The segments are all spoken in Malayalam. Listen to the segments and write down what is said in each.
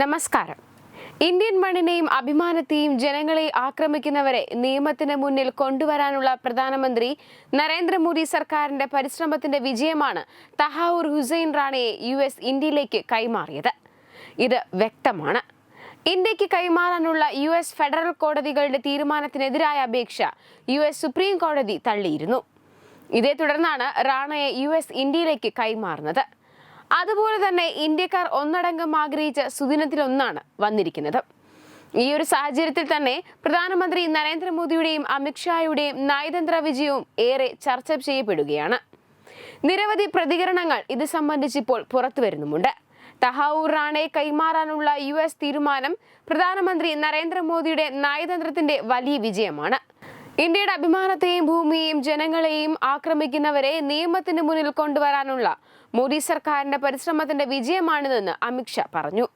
നമസ്കാരം. ഇന്ത്യൻ മണ്ണിനെയും അഭിമാനത്തെയും ജനങ്ങളെ ആക്രമിക്കുന്നവരെ നിയമത്തിന് മുന്നിൽ കൊണ്ടുവരാനുള്ള പ്രധാനമന്ത്രി നരേന്ദ്രമോദി സർക്കാരിന്റെ പരിശ്രമത്തിന്റെ വിജയമാണ് തഹാവൂർ ഹുസൈൻ റാണയെ യു എസ് ഇന്ത്യയിലേക്ക് കൈമാറിയത്. ഇത് വ്യക്തമാണ്. ഇന്ത്യയ്ക്ക് കൈമാറാനുള്ള യു എസ് ഫെഡറൽ കോടതികളുടെ തീരുമാനത്തിനെതിരായ അപേക്ഷ യു എസ് സുപ്രീം കോടതി തള്ളിയിരുന്നു. ഇതേ തുടർന്നാണ് റാണയെ യു എസ് ഇന്ത്യയിലേക്ക് കൈമാറുന്നത്. അതുപോലെ തന്നെ ഇന്ത്യക്കാർ ഒന്നടങ്കം ആഗ്രഹിച്ച സുദിനത്തിലൊന്നാണ് വന്നിരിക്കുന്നത്. ഈ ഒരു സാഹചര്യത്തിൽ തന്നെ പ്രധാനമന്ത്രി നരേന്ദ്രമോദിയുടെയും അമിത്ഷായുടെയും നയതന്ത്ര വിജയവും ഏറെ ചർച്ച ചെയ്യപ്പെടുകയാണ്. നിരവധി പ്രതികരണങ്ങൾ ഇത് സംബന്ധിച്ചിപ്പോൾ പുറത്തു വരുന്നുമുണ്ട്. തഹാവൂർ റാണെ കൈമാറാനുള്ള യു എസ് തീരുമാനം പ്രധാനമന്ത്രി നരേന്ദ്രമോദിയുടെ നയതന്ത്രത്തിന്റെ വലിയ വിജയമാണ്. ഇന്ത്യയുടെ അഭിമാനത്തെയും ഭൂമിയെയും ജനങ്ങളെയും ആക്രമിക്കുന്നവരെ നിയമത്തിന് മുന്നിൽ കൊണ്ടുവരാനുള്ള മോദി സർക്കാരിന്റെ പരിശ്രമത്തിന്റെ വിജയമാണിതെന്ന് അമിത്ഷാ പറഞ്ഞു.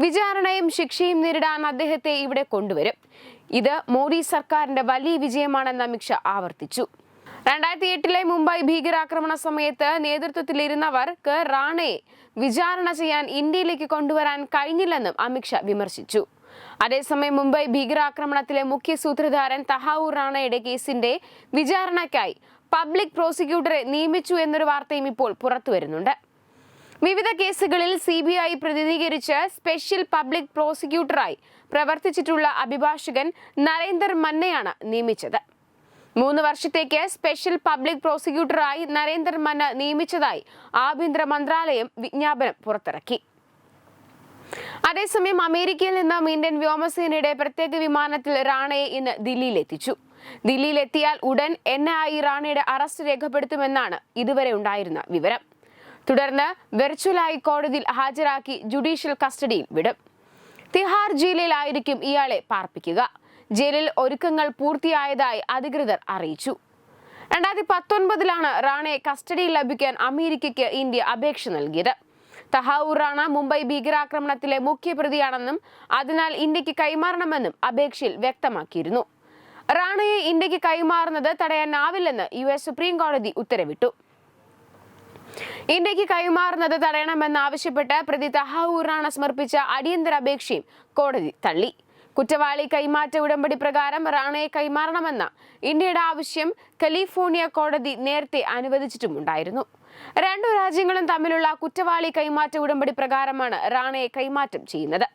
വിചാരണയും ശിക്ഷയും നേരിടാൻ അദ്ദേഹത്തെ ഇവിടെ കൊണ്ടുവരും. ഇത് മോദി സർക്കാരിന്റെ വലിയ വിജയമാണെന്ന് അമിത്ഷാ ആവർത്തിച്ചു. രണ്ടായിരത്തി എട്ടിലെ മുംബൈ ഭീകരാക്രമണ സമയത്ത് നേതൃത്വത്തിലിരുന്നവർക്ക് റാണയെ വിചാരണ ചെയ്യാൻ ഇന്ത്യയിലേക്ക് കൊണ്ടുവരാൻ കഴിഞ്ഞില്ലെന്നും അമിത്ഷാ വിമർശിച്ചു. അതേസമയം മുംബൈ ഭീകരാക്രമണത്തിലെ മുഖ്യ സൂത്രധാരൻ തഹാവൂർ റാണയുടെ കേസിന്റെ വിചാരണയ്ക്കായി പബ്ലിക് പ്രോസിക്യൂട്ടറെ നിയമിച്ചു എന്നൊരു വാർത്തയും ഇപ്പോൾ പുറത്തുവരുന്നുണ്ട് വിവിധ കേസുകളിൽ സി ബി ഐ പ്രതിനിധീകരിച്ച് സ്പെഷ്യൽ പബ്ലിക് പ്രോസിക്യൂട്ടറായി പ്രവർത്തിച്ചിട്ടുള്ള അഭിഭാഷകൻ നരേന്ദർ മന്നയാണ് നിയമിച്ചത്. മൂന്ന് വർഷത്തേക്ക് സ്പെഷ്യൽ പബ്ലിക് പ്രോസിക്യൂട്ടറായി നരേന്ദർ മന്ന നിയമിച്ചതായി ആഭ്യന്തര മന്ത്രാലയം വിജ്ഞാപനം പുറത്തിറക്കി. അതേസമയം അമേരിക്കയിൽ നിന്നും ഇന്ത്യൻ വ്യോമസേനയുടെ പ്രത്യേക വിമാനത്തിൽ റാണയെ ഇന്ന് ദില്ലിയിലെത്തിച്ചു. ദില്ലിയിലെത്തിയാൽ ഉടൻ എൻ ഐ റാണയുടെ അറസ്റ്റ് രേഖപ്പെടുത്തുമെന്നാണ് ഇതുവരെ ഉണ്ടായിരുന്ന വിവരം. തുടർന്ന് വെർച്വലായി കോടതിയിൽ ഹാജരാക്കി ജുഡീഷ്യൽ കസ്റ്റഡിയിൽ വിടും. തിഹാർ ജയിലിലായിരിക്കും ഇയാളെ പാർപ്പിക്കുക. ജയിലിൽ ഒരുക്കങ്ങൾ പൂർത്തിയായതായി അധികൃതർ അറിയിച്ചു. രണ്ടായിരത്തി പത്തൊൻപതിലാണ് റാണയെ കസ്റ്റഡിയിൽ ലഭിക്കാൻ അമേരിക്കയ്ക്ക് ഇന്ത്യ അപേക്ഷ നൽകിയത്. തഹാവൂർ റാണ മുംബൈ ഭീകരാക്രമണത്തിലെ മുഖ്യപ്രതിയാണെന്നും അതിനാൽ ഇന്ത്യയ്ക്ക് കൈമാറണമെന്നും അപേക്ഷയിൽ വ്യക്തമാക്കിയിരുന്നു. റാണയെ ഇന്ത്യയ്ക്ക് കൈമാറുന്നത് തടയാനാവില്ലെന്ന് യു എസ് സുപ്രീം കോടതി ഉത്തരവിട്ടു. ഇന്ത്യയ്ക്ക് കൈമാറുന്നത് തടയണമെന്നാവശ്യപ്പെട്ട് പ്രതി തഹാവൂർ റാണ സമർപ്പിച്ച അടിയന്തര അപേക്ഷയും കോടതി തള്ളി. കുറ്റവാളി കൈമാറ്റ ഉടമ്പടി പ്രകാരം റാണയെ കൈമാറണമെന്ന ഇന്ത്യയുടെ ആവശ്യം കലിഫോർണിയ കോടതി നേരത്തെ അനുവദിച്ചിട്ടുമുണ്ടായിരുന്നു. രണ്ടു രാജ്യങ്ങളും തമ്മിലുള്ള കുറ്റവാളി കൈമാറ്റ ഉടമ്പടി പ്രകാരമാണ് റാണയെ കൈമാറ്റം ചെയ്യുന്നത്.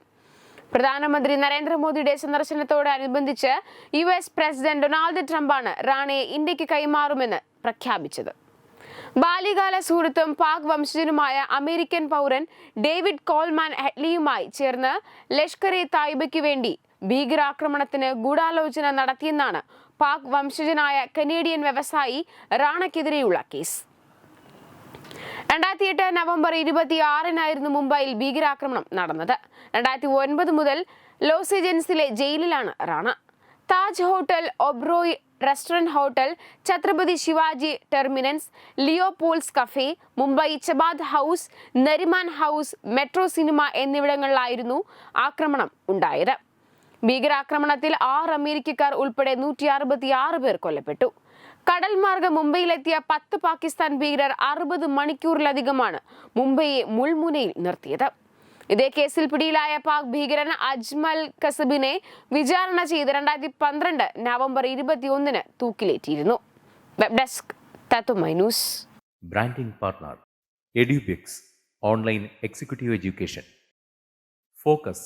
പ്രധാനമന്ത്രി നരേന്ദ്രമോദിയുടെ സന്ദർശനത്തോടനുബന്ധിച്ച് യു എസ് പ്രസിഡന്റ് ഡൊണാൾഡ് ട്രംപാണ് റാണയെ ഇന്ത്യയ്ക്ക് കൈമാറുമെന്ന് പ്രഖ്യാപിച്ചത്. ബാല്യകാല സുഹൃത്തും പാക് വംശജനുമായ അമേരിക്കൻ പൗരൻ ഡേവിഡ് കോൾമാൻ ഹെഡ്ലിയുമായി ചേർന്ന് ലഷ്കർ ഇ തായിബയ്ക്ക് വേണ്ടി ഭീകരാക്രമണത്തിന് ഗൂഢാലോചന നടത്തിയെന്നാണ് പാക് വംശജനായ കനേഡിയൻ വ്യവസായി റാണയ്ക്കെതിരെയുള്ള കേസ്. രണ്ടായിരത്തി എട്ട് നവംബർ ഇരുപത്തി ആറിനായിരുന്നു മുംബൈയിൽ ഭീകരാക്രമണം നടന്നത്. രണ്ടായിരത്തി ഒൻപത് മുതൽ ലോസ് ഏജൻസിലെ ജയിലിലാണ് Rana. Taj hotel Oberoi restaurant hotel Chhatrapati Shivaji terminus Leopold's cafe Mumbai Chabad house Nariman house metro cinema എന്നിവിടങ്ങളിലായിരുന്നു ആക്രമണം ഉണ്ടായത്. ഭീകരാക്രമണത്തിൽ ആറ് അമേരിക്കക്കാർ ഉൾപ്പെടെ നൂറ്റി അറുപത്തി ആറ് പേർ കൊല്ലപ്പെട്ടു. കടൽ മാർഗം മുംബൈയിലെത്തിയ പത്ത് പാകിസ്ഥാൻ ഭീകരർ അറുപത് മണിക്കൂറിലധികമാണ് മുംബൈയെ മുൾമുനയിൽ നിർത്തിയത്. ഇതേ കേസിൽ പിടിയിലായ പാക് ഭീകരൻ അജ്മൽ കസബിനെ വിചാരണ ചെയ്ത് രണ്ടായിരത്തി പന്ത്രണ്ട് നവംബർ ഇരുപത്തിയൊന്നിന് തൂക്കിലേറ്റിയിരുന്നു. Web desk തത്തുമൈനൂസ് branding partner Edubix online executive education. Focus